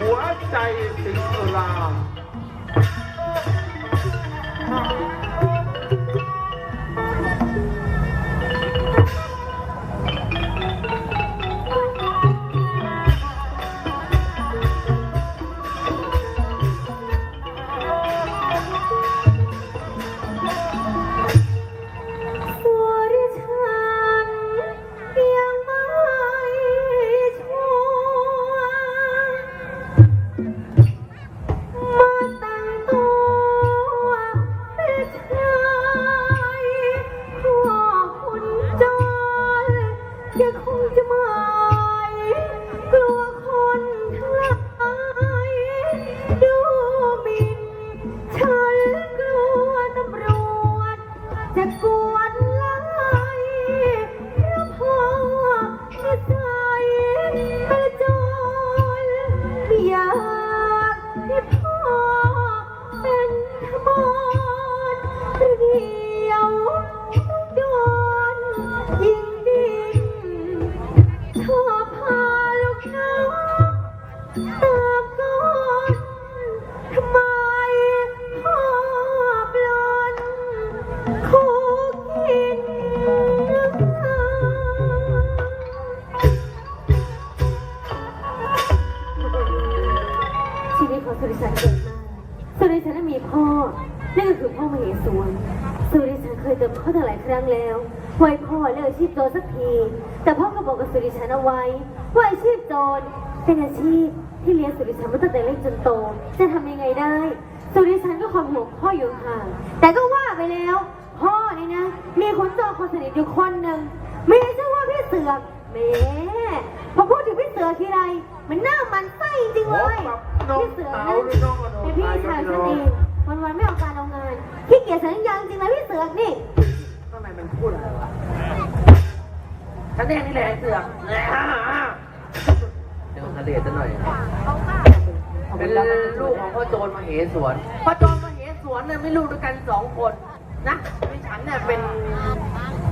หัวใสุริชันเกิดมาสุริชันมีพ่อ นั่นก็คือพ่อมเหสวนสุริชันเคยเตือพ่อตั้งหลายครั้งแล้วว่าให้พ่อเลิกอาชีพโจรสักที แต่พ่อก็บอกกับสุริชันเอาไว้ว่าอาชีพโจรเป็นอาชีพที่เลี้ยงสุริชันมาตั้งแต่เล็กจนโต จะทำยังไงได้ สุริชันก็ความห่วงพ่ออยู่ห่างแต่ก็ว่าไปแล้ว พ่อนี่นะ มีคนโจรคนสนิทอยู่คนหนึ่งไมีชื่อว่าพี่เสือกแหม ทีไรมันหน้ามันไส้จริงๆเลยพี่เสือนะเป็นพี่ชายฉันเองวันวันๆไม่เอาการเอางานขี้เกียจสัญญาจริงนะพี่เสือกนี่ทำไมมันพูดอะไรวะฉันเองนี่แหละไอ้เสือกเดี๋ยวทะเลจะหน่อย เป็นลูกของพ่อโจรมาเหสวน พ่อโจรมาเหสวนเนี่ยไม่ลูกด้วยกันสองคนนะมีฉันเนี่ยเป็น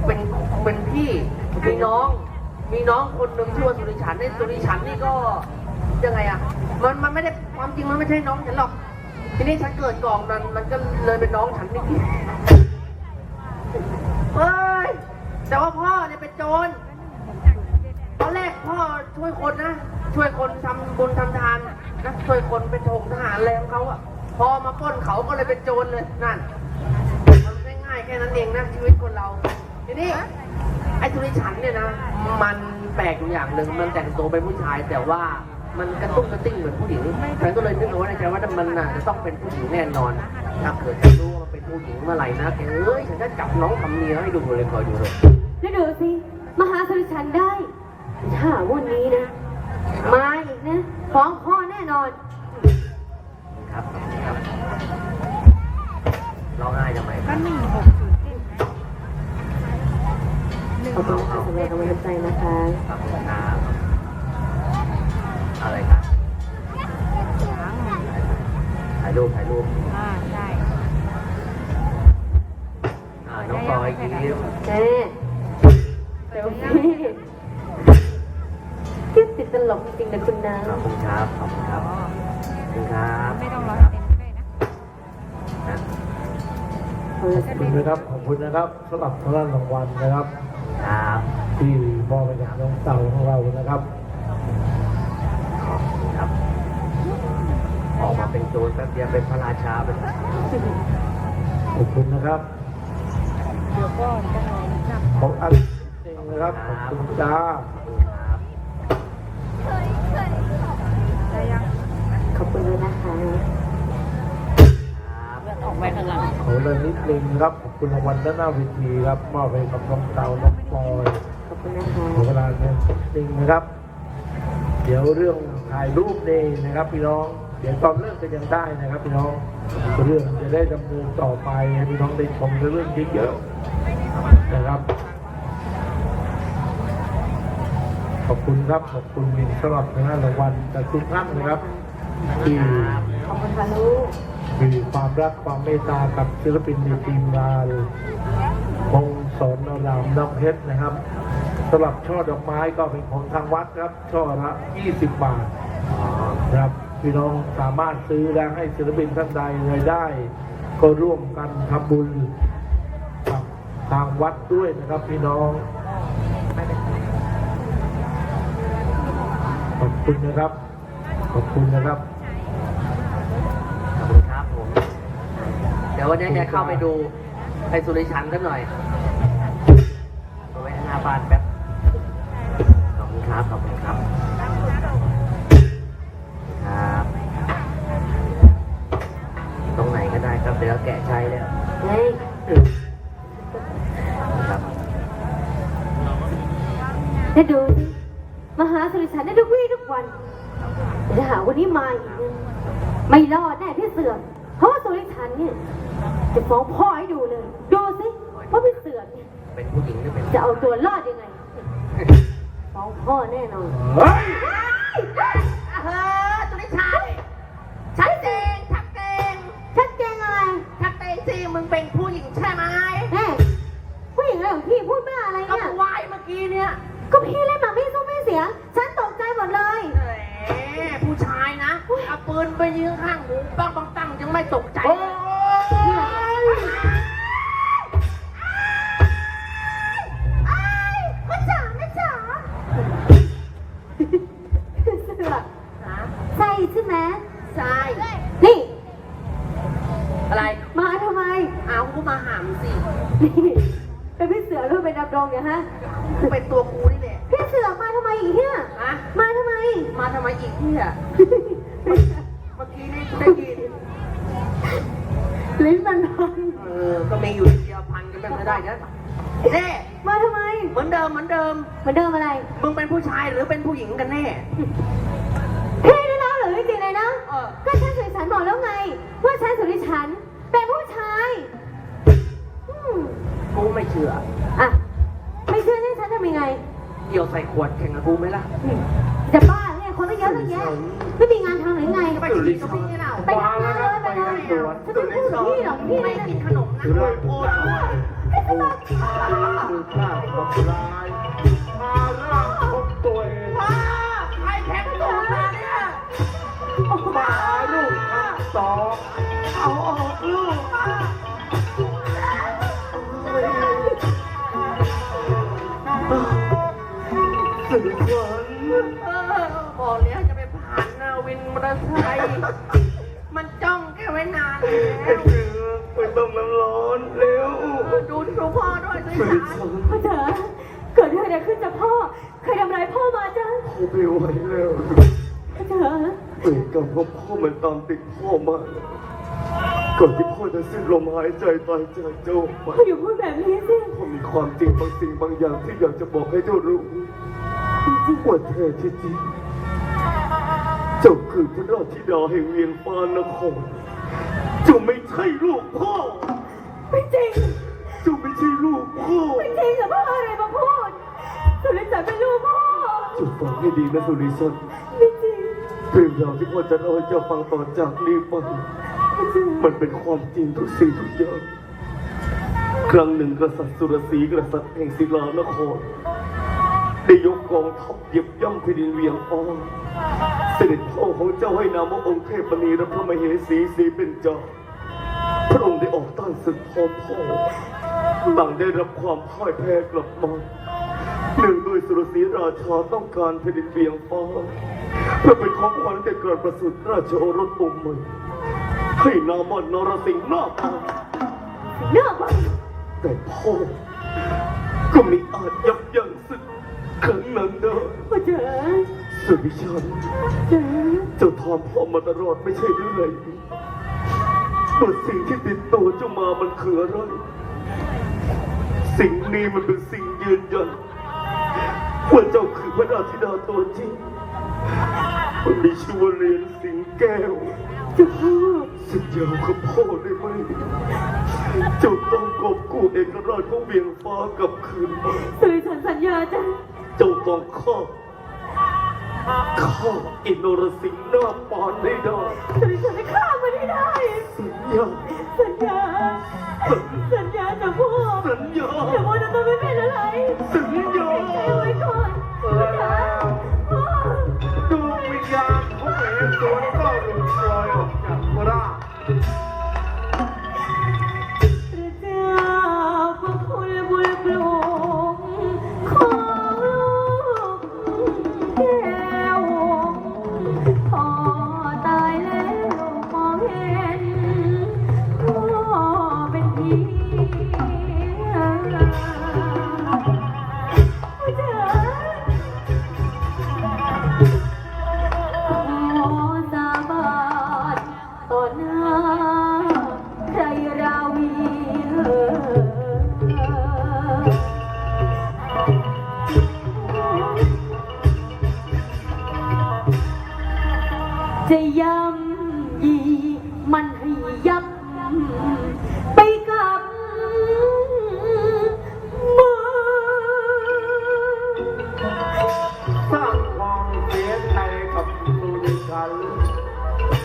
เป็นเป็นพี่มีน้อง มีน้องคนหนึ่งชื่อว่าสุริฉันนี่สุริฉันนี่ก็ยังไงอะมันมันไม่ได้ความจริงมันไม่ใช่น้องฉันหรอก ทีนี้ฉันเกิดก่อนมันมันก็เลยเป็นน้องฉันนี่เฮ้ยแต่ว่าพ่อเนี่ยเป็นโจรตอนแรกพ่อช่วยคนนะช่วยคนทำบุญทำทานนะช่วยคนเป็นทงทหารอะไรของเขาอะพอมาป้นเขาก็เลยเป็นโจรเลยนั่นมันง่ายแค่นั้นเองนะชีวิตคนเราทีนี้ ไอ้ทุริฉันเนี่ยนะ มันแปลกอยู่อย่างหนึ่งมันแต่งตัวเป็นผู้ชาย แต่ว่ามันกระตุ้งกระติ้งเหมือนผู้หญิงฉันก็เลยนึกเอาไว้ในใจว่ามันน่ะจะต้องเป็นผู้หญิงแน่นอน ถ้าเกิดฉันรู้ว่ามันเป็นผู้หญิงเมื่อไหร่นะแกเอ้ยฉันจะจับน้องทำเมียให้ดูเลยคอยดูเลยแล้วดูสิมาหาสุริชันได้ถ้าวันนี้นะ มาอีกนะฟ้องพ่อแน่นอนครับครับร้องไห้ทำไมครับ ขอบคุณนะคะสำหรับกำลังใจนะคะอบคุณครับอะไรครับถ่ายรูปถ่ายรูปอ่าใช่อ่าน้องปอยยิ้มเจ๊เดี๋ยวพี่คิดติดตลกจริงๆนะคุณนะขอบคุณครับขอบคุณครับขอบคุณครับไม่ต้องร้อเต็มได้นะขอบคุณนะครับขอบคุณนะครับสำหรับพระรางวัลนะครับครับ ที่มอบไปจากน้องเต่าของเรานะครับขอบคุณครับออกมาเป็นโจรแป๊บเดียวเป็นพระราชาเป็นขอบคุณนะครับเดี๋ยวก็จะนอนหนักของอันเองนะครับขอบคุณจ้าขอบคุณครับได้ยังขอบคุณด้วยนะคะครับออกไปข้างหลังขอเรื่องนิดนึงนะครับขอบคุณรางวัลด้านหน้าเวทีครับมอบไปกับน้องเต่าน้องปอย ขอบคุณนะคะ ขอเวลา เนี่ยจริงนะครับ เดี๋ยวเรื่องถ่ายรูปนี่นะครับ พี่น้อง เดี๋ยวตอนเริ่มก็ยังได้นะครับ พี่น้องเรื่องจะได้ดำเนินต่อไปให้พี่น้องได้ชมเรื่องเยอะๆนะครับขอบคุณครับขอบคุณมินสำหรับทางด้านรางวัลจากทุกท่านนะครับที่ขอบคุณค่ะลูกมีความรักความเมตตากับศิลปินในทีมงานวงสอนนรามน้ำเพชรนะครับ สำหรับช่อดอกไม้ก็เป็นของทางวัดครับ ช่อละ20 บาทครับพี่น้องสามารถซื้อและให้ศิลปินท่านใดรายได้ ก็ร่วมกันทำบุญกับทางวัดด้วยนะครับพี่น้อง ขอบคุณนะครับ ขอบคุณนะครับ ขอบคุณครับผม เดี๋ยววันนี้จะเข้าไปดูไอ้สุริชันสักหน่อย เอาไว้หน้าบ้านแป๊บ ขอบคุณครับขอบคุณครับครับ ตรงไหนก็ได้ครับ เดี๋ยวแกะใช้แล้วเฮ้ยครับได้ดูสิมาหาสุริชันได้ทุกวี่ทุกวันแต่ถ้าหาวันนี้มาอีกนะไม่รอดแน่พี่เสือกเพราะว่าสุริชันเนี่ยจะฟ้องพ่อให้ดูเลย ดูสิว่าพี่เสือกเนี่ยเป็นผู้หญิงหรือเป็นจะเอาตัวรอดยังไง ฟ้องพ่อแน่นอนเฮ้ยเฮ้อสุริชันชัดเจนชัดเจนชัดเจนอะไรชัดเจนสิมึงเป็นผู้หญิงใช่ไหมแม่ผู้หญิงอะไรของพี่พูดบ้าอะไรก็เนี่ย วายเมื่อกี้เนี่ยก็พี่เล่นหมาไม่สู้ไม่เสีย ฉันตกใจหมดเลย แหมผู้ชายนะเอาปืนไปยิงข้างหูปังปังปังยังไม่ตกใจโอ้เลย มีอยู่เดียวพันกันแบบไม่ได้นะเน่มาทำไม เหมือนเดิมเหมือนเดิม เหมือนเดิมอะไร มึงเป็นผู้ชายหรือเป็นผู้หญิงกันแน่พี่นี่นะหรือจริงๆเลยนะ เออ ก็ฉันสุริฉันบอกแล้วไง ว่าฉันสุริฉันเป็นผู้ชายอืมกูไม่เชื่อ อะไม่เชื่อให้ฉันทำยังไงเกี่ยวใส่ขวดแข่งกับกูไหมล่ะ จะบ้าเนี่ยคนก็เยอะตั้งแยะไม่มีงานทำหรือไง ไปกินกับพี่เราไปทำงานเลยไปเลยฉันไม่พูดกับพี่หรอกพี่ไม่ไม่กินขนม นะเรื่องโอ้ผู้ยชายผู้ชายคือข้าทำร้ายมาร่างของตัวเองพ่อใครแข่งขนมมาเนี่ยมาลูกทั้งสองเอาออกลูกสุดหวานเอแล้วจะไปผ่านหน้าวินมอเตอร์ไซค์ พ่อด้วยสิสุดคะหวานพ่อจ๋าเกิดอะไรขึ้นจากพ่อ ใครทำร้ายพ่อมาจ๊ะพ่อไม่ไหวแล้วพ่อจ๋าเปิดกับว่าพ่อมันตามติดพ่อมาก่อนที่พ่อจะสิ้นลมหายใจตายจากเจ้าไปพ่ออยู่พูดแบบนี้สิพ่อมีความจริงบางสิ่งบางอย่างที่อยากจะบอกให้เจ้ารู้ว่าแท้ที่จริงเจ้าคือพระราชธิดาแห่งเวียงปานนครเจ้าไม่ใช่ ช่ลูกพ่อไม่จริงเหรอพ่ออะไรมาพูดสุริจักรเป็นลูกพ่อเจ้าฟังให้ดีนะสุริสันไม่จริงเรื่องราวที่พ่อจะเล่าให้เจ้าฟังต่อจากนี้ไปพ่อจ๋ามันเป็นความจริงทุกสิ่งทุกอย่างครั้งหนึ่งกษัตริย์สุรศรีกษัตริย์แห่งศิลานครได้ยกกองทัพเหยียบย่ำแผ่นดินเวียงฟ้าเสด็จพ่อของเจ้าให้นามว่าองค์เทพนีและพระมเหสีสีเป็นเจ้าพระองค์ได้ออกต้านศึกพร้อมพ่อ ต่างได้รับความพ่ายแพ้กลับมาเนื่องด้วยสุรศรีราชาต้องการแผ่นดินเวียงฟ้าเพื่อเป็นของขวัญแก่การประสูติราชโอรสองค์ใหม่ให้นามว่านรสิงห์นาคาเลิกมาแต่พ่อก็มีอาจยับยั้งศึกครั้งนั้นได้พ่อจ๋าสุริชันจ๋าเจ้าทอมพ่อมาตลอดไม่ใช่หรือไงว่าสิ่งที่ติดตัวเจ้ามามันคืออะไร สิ่งนี้มันเป็นสิ่งยืนยันว่าเจ้าคือพระราชธิดาตัวจริงมันมีชื่อว่าเรียนสิงแก้วเจ้าพ่อสัญญากับพ่อได้ไหมเจ้าต้องกอบกู้เอกราชของเวียงฟ้ากลับคืนมาสุริฉันสัญญาจ้ะเจ้าต้องฆ่าฆ่าอินโนรสิงห์หน้าปานให้ได้สุริฉันจะฆ่ามันให้ได้สัญญาสัญญาำยีมันให้ยับ ไปกับมือสร้างความเสียใจกับสุริชัน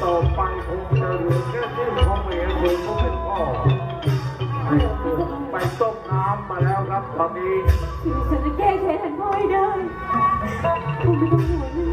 ต่อไปคงจะเหลือแค่ชื่อของเอกคนผู้เป็นพ่อไปต้มน้ำมาแล้วครับตอนนี้ฉันจะแก้แค้นให้พ่อให้ได้คุณไม่ต้องห่วงนะ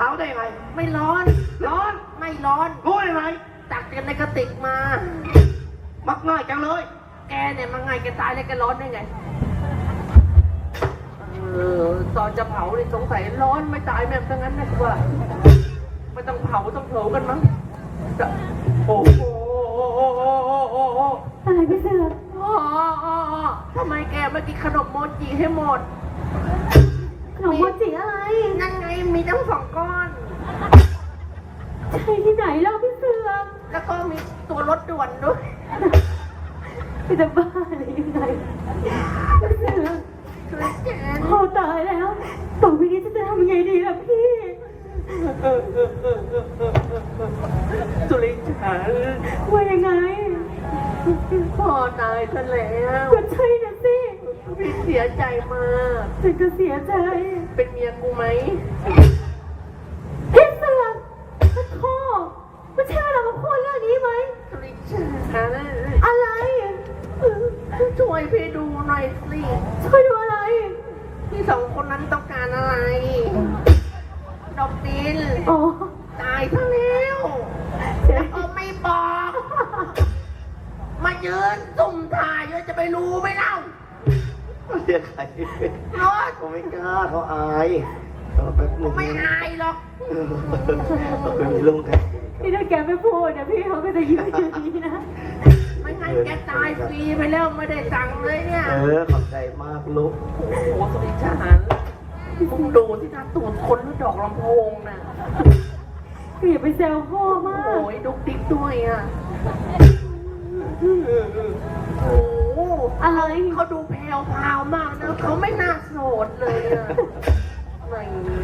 งลามึงลาดขาวได้ยังไง ไม่ร้อน ร้อน ไม่ร้อน รู้ได้ไงตักกันในกระติกมา มักง่ายจังเลย แกเนี่ยมันไงแกตายแล้วแกร้อนได้ไง เออตอนจะเผาเนี่ยสงสัยร้อนไม่ตายแบบนั้นนะกูว่าไม่ต้องเผาต้องเผากันมั้งจะโอ้โหโอ้โหโอ้โหโอ้โหอะไรพี่เสืออ๋ออ๋ออ๋อทำไมแกไม่กินขนมโมจิให้หมดข นมโมจิอะไร นั่นไงมีทั้งสองก้อน ใช่ที่ไหนเล่าพี่เสือแล้วก็มีตัวรถด่วนด้วย พี่จะบ้าอะไรยังไงพี่เสือช่วยแกนพ่อตายแล้วต่อไปนี้จะทำยังไงดีล่ะพี่ สุริฉันว่ายังไง พ่อตายซะแล้วก็ใช่นะสิ พี่เสียใจมากฉันก็เสียใจ เป็นเมียกูไหมพี่เสือกพ่อไม่ใช่เรามาพูดเรื่องนี้ไหมสุริฉันอะไร ช่วยพี่ดูหน่อยสิช่วยดูอะไร พี่สองคนนั้นต้องการอะไร ดอกดินอ๋อตายซะแล้วแล้วก็ไม่บอก มายืนซุ่มถ่ายเยอะจะไปรู้ไหมเล่า เรียกใครรถเขาไม่กล้าเขาอายเขาแป๊บหนึงไม่อายหรอกเขาเป็นลุงกันนี่ถ้าแกไม่พูดเนี่ยพี่เขาก็จะยืนอย่างนี้นะ ไม่งั้นแกตายฟรีไปแล้วไม่ได้ตังค์เลยเนี่ย เออขอบใจมากลูกโอ้โหสุริชันมึงดูที่หน้าตูดคนหรือดอกลำโพงน่ะก็อย่าไปแซวพ่อมาก โอ้ยดุกดิกด้วยอะโอ้โหอะไรเขาดูแพรวพราวมากนะเขาไม่น่าโสดเลยอะไหนอุ๊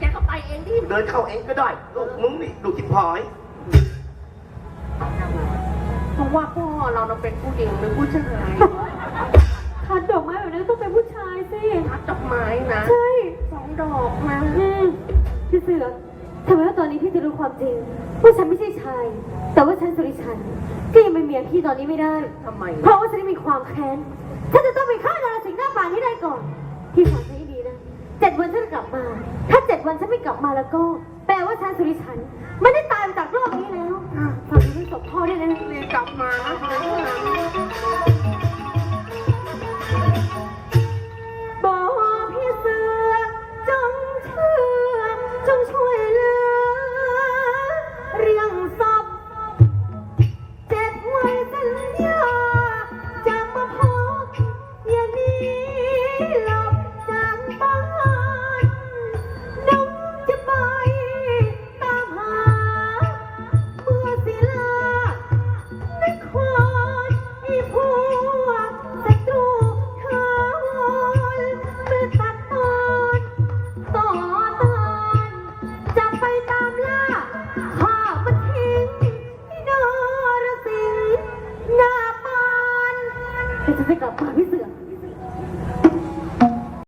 แกก็ไปเองดิเดินเข้าเองก็ได้ลูกมึงนี่ลูกจิบพอยเพราะว่าพ่อเราน่ะเป็นผู้หญิงหรือผู้ชายคัดดอกไม้แบบนี้ต้องเป็นผู้ชายสิทัดดอกไม้นะใช่สองดอกนะอืมพี่เสือทำไมว่าตอนนี้พี่จะรู้ความจริงว่าฉันไม่ใช่ชาย แต่ว่าฉันสุริชันก็ยังเป็นเมียพี่ตอนนี้ไม่ได้ทำไม เพราะว่าฉันมีความแค้นฉันจะต้องไปฆ่านรสิงห์หน้าป่านให้ได้ก่อนพี่ฟังฉันให้ดีนะเจ็ดวันฉันจะกลับมา กลับมาแล้วก็ แปลว่าฉันสุริชันไม่ได้